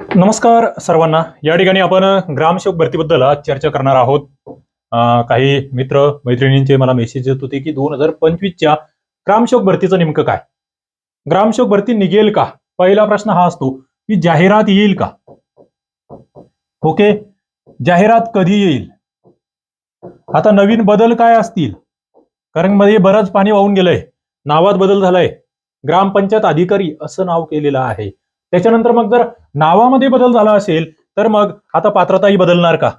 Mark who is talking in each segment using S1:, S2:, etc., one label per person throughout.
S1: नमस्कार सर्वांना. या ठिकाणी आपण ग्रामसेवक भरतीबद्दल आज चर्चा करणार आहोत. काही मित्र मैत्रिणींचे मला मेसेज येत होते की दोन हजार पंचवीसच्या ग्रामसेवक भरतीचं नेमकं काय? ग्रामसेवक भरती निघेल का? पहिला प्रश्न हा असतो की जाहिरात येईल का? ओके? जाहिरात कधी येईल? आता नवीन बदल काय असतील? कारण मध्ये बरंच पाणी वाहून गेलंय. नावात बदल झालाय. ग्रामपंचायत अधिकारी असं नाव केलेलं आहे. त्याच्यानंतर मग जर नावामध्ये बदल झाला असेल तर मग आता पात्रताही बदलणार का?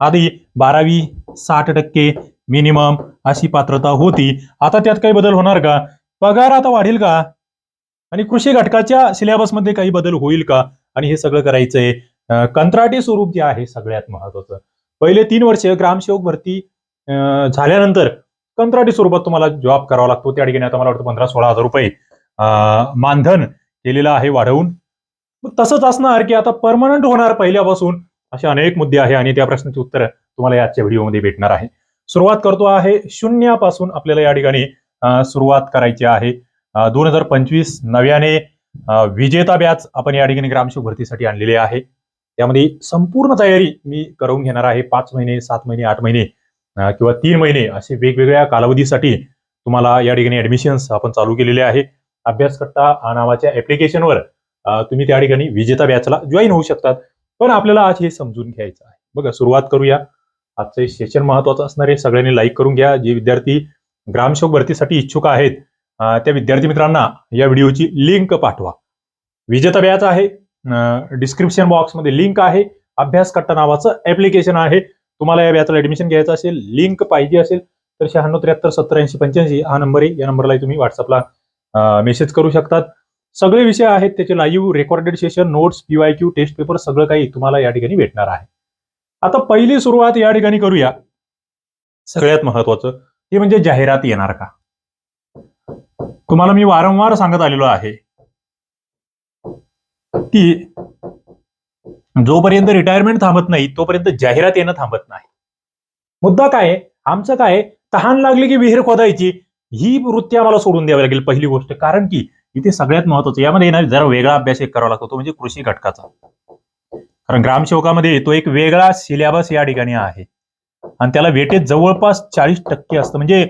S1: आधी बारावी साठ टक्के मिनिमम अशी पात्रता होती. आता त्यात काही बदल होणार का? पगार आता वाढेल का? आणि कृषी घटकाच्या सिलेबसमध्ये काही बदल होईल का? आणि हे सगळं करायचंय. कंत्राटी स्वरूप जे आहे सगळ्यात महत्वाचं. पहिले तीन वर्ष ग्रामसेवक भरती अं, झाल्यानंतर कंत्राटी स्वरूपात तुम्हाला जॉब करावा लागतो. त्या ठिकाणी आता मला वाटतं पंधरा सोळा हजार रुपये. मानधन केलेला आहे वाढवून. मग तसंच असणार की आता परमनंट होणार पहिल्यापासून असे अनेक मुद्दे आहे आणि त्या प्रश्नाची उत्तर तुम्हाला याच्या व्हिडिओमध्ये भेटणार आहे. सुरुवात करतो आहे शून्यापासून आपल्याला या ठिकाणी सुरुवात करायची आहे. दोन हजार पंचवीस नव्याने विजेता बॅच आपण या ठिकाणी ग्रामसेवक भरतीसाठी आणलेली आहे. त्यामध्ये संपूर्ण तयारी मी करून घेणार आहे. पाच महिने सात महिने आठ महिने किंवा तीन महिने असे वेगवेगळ्या कालावधीसाठी तुम्हाला या ठिकाणी ऍडमिशन्स आपण चालू केलेले आहे. अभ्यासकट्टा नावाच्या ऍप्लिकेशनवर तुम्ही त्या ठिकाणी विजेता बॅचला जॉईन होऊ शकतात. पण आपल्याला आज हे समजून घ्यायचं आहे. बघा सुरुवात करूया. आजचं सेशन महत्वाचं असणार आहे. सगळ्यांनी लाईक करून घ्या. जे विद्यार्थी ग्रामसेवक भरतीसाठी इच्छुक आहेत त्या विद्यार्थी मित्रांना या व्हिडिओची लिंक पाठवा. विजेता बॅच आहे. डिस्क्रिप्शन बॉक्समध्ये लिंक आहे. अभ्यास कट्टा नावाचं ऍप्लिकेशन आहे. तुम्हाला या बॅचला ऍडमिशन घ्यायचं असेल लिंक पाहिजे असेल तर शहाण्णव त्र्याहत्तर सत्तर ऐंशी पंच्याऐंशी हा नंबर आहे. या नंबरला तुम्ही व्हॉट्सअपला मेसेज करू शकतात. सगळे विषय आहेत त्याचे live recorded session notes P Y Q test paper सगळं काही तुम्हाला या ठिकाणी भेटणार आहे. आता पहिली सुरुवात या ठिकाणी करूया. सगळ्यात महत्वाचं ते म्हणजे जाहिरात येणार का? तुम्हाला मी वारंवार सांगत आलेलो आहे. की जोपर्यंत रिटायरमेंट थांबत नाही तोपर्यंत जाहिरात येणं थांबत नाही. मुद्दा काय आमचं काय तहान लागली की विहीर खोदायची? ही वृत्ती आम्हाला सोडून द्यावी लागेल पहिली गोष्ट. कारण की इथे सगळ्यात महत्वाचं यामध्ये ना जरा वेगळा अभ्यास एक करावा लागतो तो म्हणजे कृषी घटकाचा. कारण ग्रामसेवकामध्ये तो एक वेगळा सिलेबस या ठिकाणी आहे. आणि त्याला वेटेज जवळपास चाळीस टक्के असतं. म्हणजे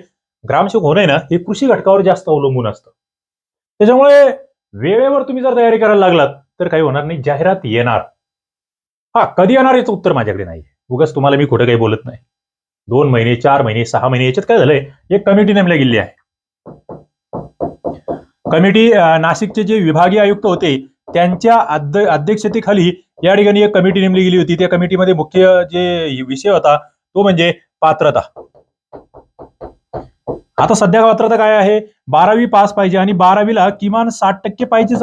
S1: ग्रामसेवक होणं आहे ना हे कृषी घटकावर जास्त अवलंबून असतं. त्याच्यामुळे वेळेवर तुम्ही जर तयारी करायला लागलात तर काही होणार नाही जाहिरात येणार. हा कधी येणार याचं उत्तर माझ्याकडे नाही उगाच तुम्हाला मी खोटं काही बोलत नाही. दोन महिने चार महिने सहा महिने याच्यात काय झालंय? एक कमिटी नेमल्या गेली आहे. कमिटी नाशिकचे जे विभागीय आयुक्त होते त्यांच्या अध्यक्षतेखाली या ठिकाणी एक कमिटी नेमली गेली होती. त्या कमिटीमध्ये मुख्य जे विषय होता तो म्हणजे पात्रता. आता सध्या पात्रता काय आहे? बारावी पास पाहिजे आणि बारावीला किमान साठ टक्के पाहिजेच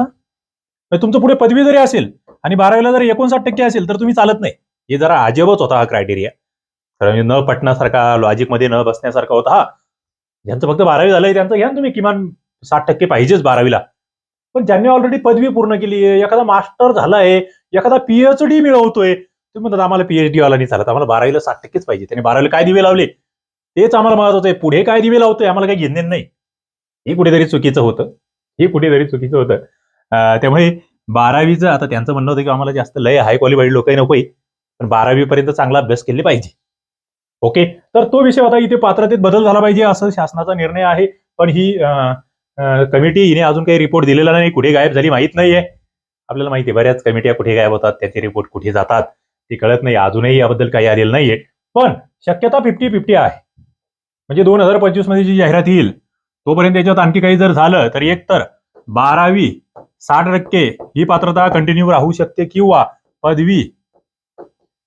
S1: तुमचं पुढे पदवी जरी असेल आणि बारावीला जर एकोणसाठ टक्के असेल तर तुम्ही चालत नाही. हे जरा अजबच होता हा क्रायटेरिया कारण न पटण्यासारखा लॉजिकमध्ये न बसण्यासारखा होता. हा ज्यांचं फक्त बारावी झालंय त्यांचं घ्या तुम्ही किमान साठ टक्के पाहिजेच बारावीला. पण ज्यांनी ऑलरेडी पदवी पूर्ण केली आहे एखादा मास्टर झालाय एखादा पीएचडी मिळवतोय तुम्ही म्हणतात आम्हाला पीएचडी वाला नाही चालत आम्हाला बारावीला साठ टक्केच पाहिजे. त्याने बारावीला काय दिवे लावले? तेच आम्हाला महत्वाचं आहे. पुढे काय दिवे लावतोय? आम्हाला काही घेणे नाही. हे कुठेतरी चुकीचं होतं. हे कुठेतरी चुकीचं होतं. त्यामुळे बारावीचं आता त्यांचं म्हणणं होतं की आम्हाला जास्त लय हाय क्वालिफाईड लोकही नकोय पण बारावी पर्यंत चांगला अभ्यास केले पाहिजे. ओके? तर तो विषय होता इथे पात्रतेत बदल झाला पाहिजे असं शासनाचा निर्णय आहे. पण ही कमिटी हिने अजून काही रिपोर्ट दिलेला नाही. कुठे गायब झाली माहीत नाहीये. आपल्याला माहिती आहे बऱ्याच कमिट्या कुठे गायब होतात त्याचे रिपोर्ट कुठे जातात ते कळत नाही. अजूनही याबद्दल काही आलेलं नाहीये. पण शक्यता फिफ्टी फिफ्टी आहे. म्हणजे दोन हजार पंचवीसमध्ये जी जाहिरात येईल तोपर्यंत त्याच्यात आणखी काही जर झालं तर एक तर बारावी साठ टक्के ही पात्रता कंटिन्यू राहू शकते किंवा पदवी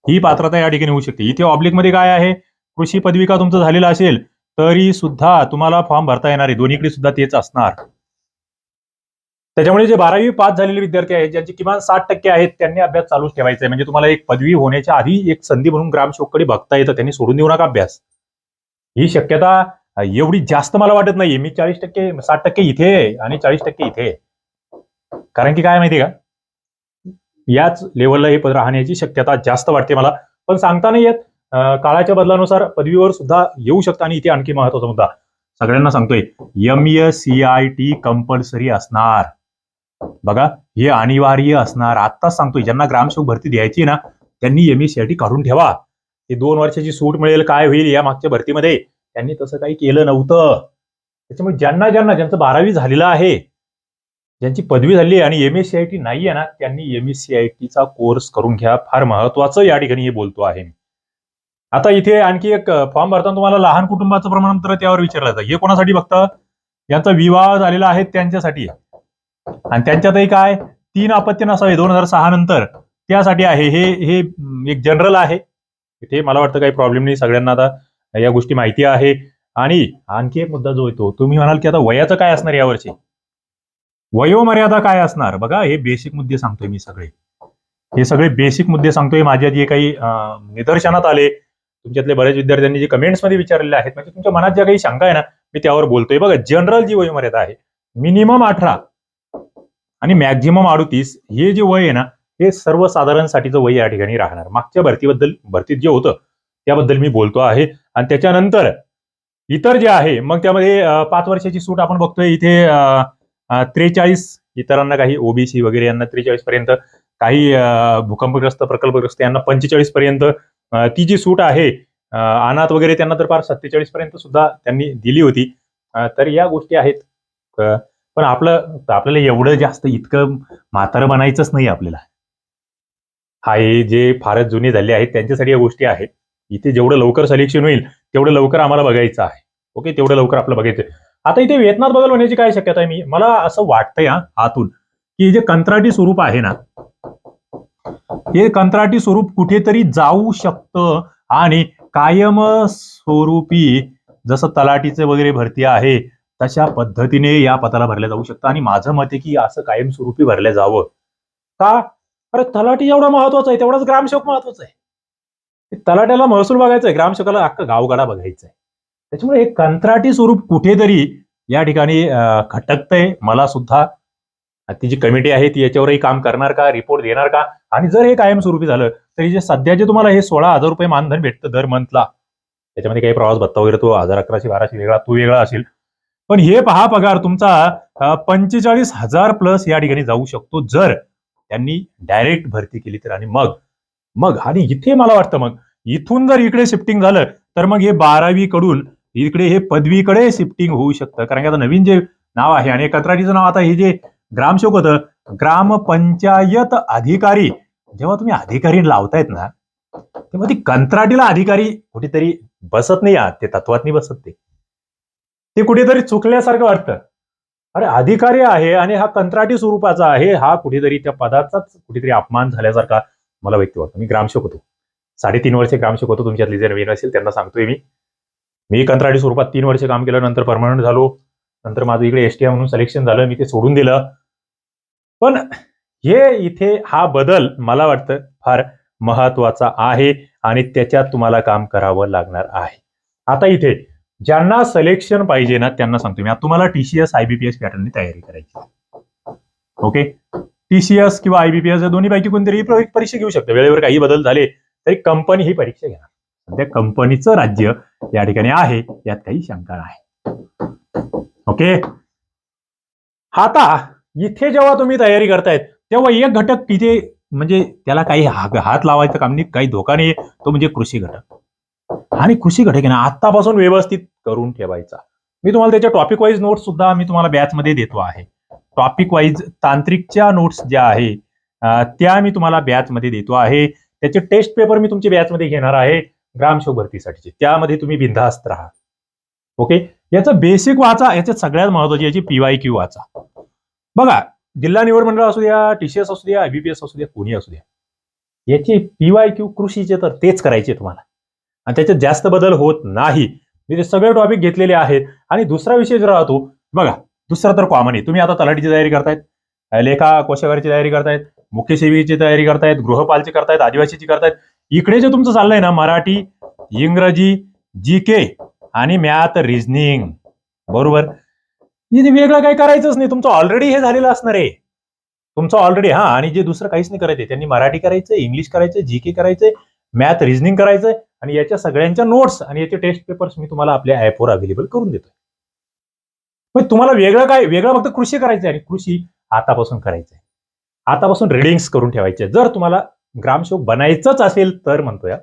S1: ही पात्रता या ठिकाणी होऊ शकते. इथे ऑब्लिकमध्ये काय आहे? कृषी पदविका तुमचं झालेलं असेल तरी सुद्धा तुम्हाला फॉर्म भरता येणार आहे. दोन्हीकडे सुद्धा तेच असणार. त्याच्यामुळे जे बारावी पास झालेले विद्यार्थी आहेत ज्यांचे किमान साठ टक्के आहेत त्यांनी अभ्यास चालूच ठेवायचा आहे. म्हणजे तुम्हाला एक पदवी होण्याच्या आधी एक संधी म्हणून ग्रामसेवककडे बघता येतं त्यांनी सोडून देऊ नका अभ्यास. ही शक्यता एवढी जास्त मला वाटत नाहीये. मी चाळीस टक्के साठ टक्के इथे आणि चाळीस टक्के इथे कारण की काय माहिती का? याच लेवलला हे पद राहण्याची शक्यता जास्त वाटते मला. पण सांगता नाही येत. काळाच्या बदलानुसार पदवीवर सुद्धा येऊ शकता आणि इथे आणखी महत्त्वाचा मुद्दा सगळ्यांना सांगतोय M S C I T compulsory असणार. बघा हे अनिवार्य असणार. आत्ताच सांगतोय ज्यांना ग्रामसेवक भरती द्यायची ना त्यांनी एम सी आय टी काढून ठेवा. हे दोन वर्षाची सूट मिळेल काय होईल या मागच्या भरतीमध्ये? त्यांनी तसं काही केलं नव्हतं. त्याच्यामुळे ज्यांना ज्यांना ज्यांचं बारावी झालेलं आहे ज्यांची पदवी झाली आहे आणि M S C I T नाही आहे ना त्यांनी एम एस सी आय टीचा कोर्स करून घ्या. फार महत्वाचं या ठिकाणी हे बोलतो आहे मी. आता इथे आणखी एक फॉर्म भरताना तुम्हाला लहान कुटुंबाचं प्रमाणपत्र त्यावर विचारलं जातं. हे कोणासाठी फक्त? यांचा विवाह झालेला आहे त्यांच्यासाठी. आणि त्यांच्यातही काय? तीन अपत्य नसावे दोन हजार सहा नंतर. त्यासाठी आहे. हे हे एक जनरल आहे. इथे मला वाटतं काही प्रॉब्लेम नाही. सगळ्यांना आता या गोष्टी माहिती आहे. आणि आणखी एक मुद्दा जो येतो तुम्ही म्हणाल की आता वयाचं काय असणार यावर्षी वयोमर्यादा काय असणार? बघा हे बेसिक मुद्दे सांगतोय मी सगळे. हे सगळे बेसिक मुद्दे सांगतोय. माझ्या जे काही निदर्शनात आले. तुमच्यातले बरेच विद्यार्थ्यांनी जे कमेंट्समध्ये विचारलेले आहेत म्हणजे तुमच्या मनात ज्या काही शंका आहे ना मी त्यावर बोलतोय. बघा जनरल जी वयोमर्यादा आहे मिनिमम अठरा आणि मॅक्झिमम अडुतीस हे जे वय आहे ना हे सर्वसाधारणसाठीचं वय या ठिकाणी राहणार. मागच्या भरतीबद्दल भरतीत जे होतं त्याबद्दल मी बोलतो आहे. आणि त्याच्यानंतर इतर जे आहे मग त्यामध्ये पाच वर्षाची सूट आपण बघतोय इथे त्रेचाळीस इतरांना काही ओबीसी वगैरे यांना त्रेचाळीस पर्यंत काही भूकंपग्रस्त प्रकल्पग्रस्त यांना पंचेचाळीस पर्यंत ती जी सूट आहे अनाथ वगैरे त्यांना तर फार सत्तेचाळीस पर्यंत सुद्धा त्यांनी दिली होती. तर या गोष्टी आहेत. पण आपलं आपल्याला एवढं जास्त इतकं म्हातारं बनायचंच नाही आपल्याला. हा हे जे फारच जुने झाले आहेत त्यांच्यासाठी या गोष्टी आहेत. इथे जेवढं लवकर सिलेक्शन होईल तेवढं लवकर आम्हाला बघायचं आहे. ओके तेवढं लवकर आपलं बघायचं आता इथे वेतनात बदल होण्याची काय शक्यता आहे? मी मला असं वाटतंय आतून की जे कंत्राटी स्वरूप आहे ना हे कंत्राटी स्वरूप कुठेतरी जाऊ शकतं आणि कायम स्वरूपी जसं तलाटीचे वगैरे भरती आहे तशा पद्धतीने या पदाला भरल्या जाऊ शकतं. आणि माझं मत आहे की असं कायमस्वरूपी भरलं जावं. का? अरे तलाटी एवढा महत्त्वाचा आहे तेवढाच ग्रामसेवक महत्त्वाचा आहे. तलाट्याला महसूल बघायचा आहे ग्रामसेवकाला अख्खा गावगाडा बघायचा आहे त्याच्यामुळे हे कंत्राटी स्वरूप कुठेतरी या ठिकाणी खटकतंय. मला सुद्धा ती जी कमिटी आहे ती याच्यावरही काम करणार का रिपोर्ट देणार का? आणि जर हे कायमस्वरूपी झालं तर हे जे सध्या जे तुम्हाला हे सोळा हजार रुपये मानधन भेटतं दर मंथला त्याच्यामध्ये काही प्रवास भत्ता वगैरे तो हजार अकराशे बाराशे वेगळा तो वेगळा असेल. पण हे पहा पगार तुमचा पंचेचाळीस हजार प्लस या ठिकाणी जाऊ शकतो जर त्यांनी डायरेक्ट भरती केली तर. आणि मग मग आणि इथे मला वाटतं मग इथून जर इकडे शिफ्टिंग झालं तर मग हे बारावी कडून इकडे हे पदवीकडे शिफ्टिंग होऊ शकतं. कारण की आता नवीन जे नाव आहे आणि कंत्राटीचं नाव आता हे जे ग्रामसेवक होतं. ग्रामपंचायत अधिकारी. जेव्हा तुम्ही अधिकारी लावतायत ना तेव्हा ती कंत्राटीला अधिकारी कुठेतरी बसत नाही आहात ते तत्वात बसत ते ते कुठेतरी चुकल्यासारखं वाटतं. अरे अधिकारी आहे आणि हा कंत्राटी स्वरूपाचा आहे हा कुठेतरी त्या पदाचाच कुठेतरी अपमान झाल्यासारखा मला व्यक्ती वाटतं. मी ग्रामसेवक होतो. साडेतीन वर्षे ग्रामसेवक होतो. तुमच्यातली जे नवीन असेल त्यांना सांगतोय मी. मी कंत्राटी स्वरूपात तीन वर्ष काम केलं नंतर परमनंट झालो. नंतर माझं इकडे एस टी आय म्हणून सिलेक्शन झालं मी ते सोडून दिलं. पण हे इथे हा बदल मला वाटतं फार महत्त्वाचा आहे आणि त्याच्यात तुम्हाला काम करावं लागणार आहे. आता इथे ज्यांना सिलेक्शन पाहिजे ना त्यांना सांगतो मी. आता तुम्हाला टीसीएस आयबीपीएस पॅटर्ननी तयारी करायची ओके टीसीएस किंवा आयबीपीएस या दोन्ही पैकी कोणतरी परीक्षा घेऊ शकते. वेळेवर काही बदल झाले तरी कंपनी ही परीक्षा घेणार. सध्या कंपनीचं राज्य या ठिकाणी आहे यात काही शंका नाही. ओके? आता इथे जेव्हा तुम्ही तयारी करतायत तेव्हा एक घटक तिथे म्हणजे त्याला काही हात लावायचं काम नाही काही धोका नाही तो म्हणजे कृषी घटक. आणि कृषी घटक आहे ना आतापासून व्यवस्थित करून ठेवायचा. मी तुम्हाला त्याच्या टॉपिक वाईज नोट्स सुद्धा मी तुम्हाला बॅचमध्ये देतो आहे. टॉपिक वाईज तांत्रिकच्या नोट्स ज्या आहे त्या मी तुम्हाला बॅच मध्ये देतो आहे. त्याचे टेस्ट पेपर मी तुमच्या बॅचमध्ये घेणार आहे. ग्रामशोक भरतीसाठीचे. त्यामध्ये तुम्ही बिनधास्त राहा. ओके? याचं बेसिक वाचा याच्यात सगळ्यात महत्वाची याची पीवाय क्यू वाचा. बघा जिल्हा निवड मंडळ असू द्या टीसीएस असू द्या आयबीपीएस असू द्या कोणी असू द्या याची पीवाय क्यू कृषीचे तर तेच करायचे तुम्हाला. आणि त्याच्यात जास्त बदल होत नाही. मी ते सगळे टॉपिक घेतलेले आहेत. आणि दुसरा विषय जर राहतो बघा दुसरा तर कॉमन आहे. तुम्ही आता तलाठीची तयारी करतायत लेखा कोशागारीची तयारी करतायत मुख्य सेवेची तयारी करतायत गृहपालची करतायत आदिवासीची करतायत. इकडे जे तुमचं चाललंय ना मराठी इंग्रजी जी के आणि मॅथ रिझनिंग बरोबर? इथे वेगळं काही करायचंच नाही. तुमचं ऑलरेडी हे झालेलं असणार आहे. तुमचं ऑलरेडी हा आणि जे दुसरं काहीच नाही करायचं त्यांनी मराठी करायचं इंग्लिश करायचं जी के करायचंय मॅथ रिझनिंग करायचंय आणि याच्या सगळ्यांच्या नोट्स आणि याचे टेस्ट पेपर्स मी तुम्हाला आपल्या ऍपवर अवेलेबल करून देतोय. मग तुम्हाला वेगळं काय वेगळं फक्त कृषी करायचं आणि कृषी आतापासून करायचंय. आतापासून रिडिंग्स करून ठेवायचे. जर तुम्हाला ग्रामसेवक बनायचंच असेल तर म्हणतोय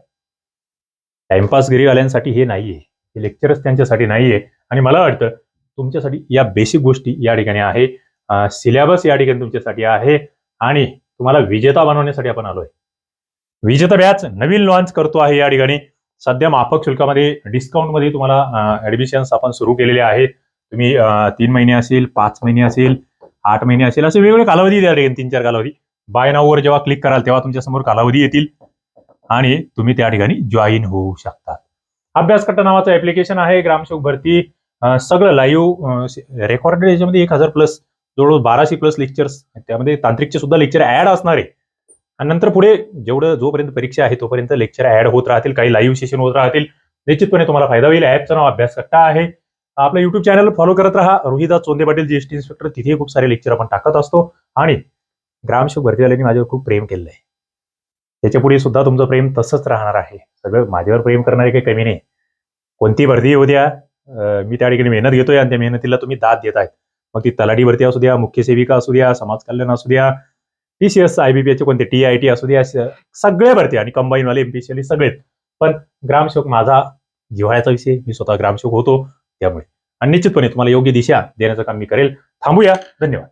S1: टाइमपासगिरीवाल्यांसाठी हे नाहीये. हे लेक्चरच त्यांच्यासाठी नाहीये. आणि मला वाटतं तुमच्यासाठी या बेसिक गोष्टी या ठिकाणी आहे. सिलेबस या ठिकाणी तुमच्यासाठी आहे. आणि तुम्हाला विजेता बनवण्यासाठी आपण आलोय. विजेता बॅच नवीन लॉन्च करतो आहे या ठिकाणी. सध्या माफक शुल्कामध्ये डिस्काउंटमध्ये तुम्हाला ऍडमिशन्स आपण सुरू केलेले आहेत तुम्ही तीन महिने असेल पाच महिने असेल आठ महिने असेल असे वेगवेगळे कालावधी त्या ठिकाणी तीन चार कालावधी. बाय नाववर जेव्हा क्लिक कराल तेव्हा तुमच्यासमोर कालावधी येतील. आणि तुम्ही त्या ठिकाणी जॉईन होऊ शकता. अभ्यास कट्टा नावाचं ऍप्लिकेशन आहे. ग्रामसेवक भरती सगळं लाईव्ह रेकॉर्डेड याच्यामध्ये एक हजार प्लस जवळजवळ बाराशे प्लस लेक्चर्स त्यामध्ये तांत्रिकचे सुद्धा लेक्चर ऍड असणार आहे. आणि नंतर पुढे जेवढं जोपर्यंत परीक्षा आहे तोपर्यंत लेक्चर ऍड होत राहतील काही लाईव्ह सेशन होत राहतील. निश्चितपणे तुम्हाला फायदा होईल. ऍपचं नाव अभ्यास कट्टा आहे आपलं युट्यूब चॅनल फॉलो करत राहा. रोहिदास चोंदे पाटील जीएसटी इन्स्पेक्टर तिथे खूप सारे लेक्चर आपण टाकत असतो. आणि ग्रामसेवक भरतीवाल्यांनी माझ्यावर खूप प्रेम केलेलं आहे त्याच्यापुढे सुद्धा तुमचं प्रेम तसंच राहणार आहे. सगळं माझ्यावर प्रेम करणारे काही कमी नाही. कोणती भरती येऊ द्या मी त्या ठिकाणी मेहनत घेतोय आणि त्या मेहनतीला तुम्ही दाद देत आहेत मग ती तलाठी भरती असू द्या मुख्य सेविका असू द्या समाज कल्याण असू द्या पी सी एस आयबीपीचे कोणते टी आय टी असू द्या सगळ्या भरती आणि कंबाईन वाले एमपीसीएल सगळेच. पण ग्रामसेवक माझा जिव्हाळ्याचा विषय मी स्वतः ग्रामसेवक होतो त्यामुळे. आणि निश्चितपणे तुम्हाला योग्य दिशा देण्याचं काम मी करेल. थांबूया. धन्यवाद.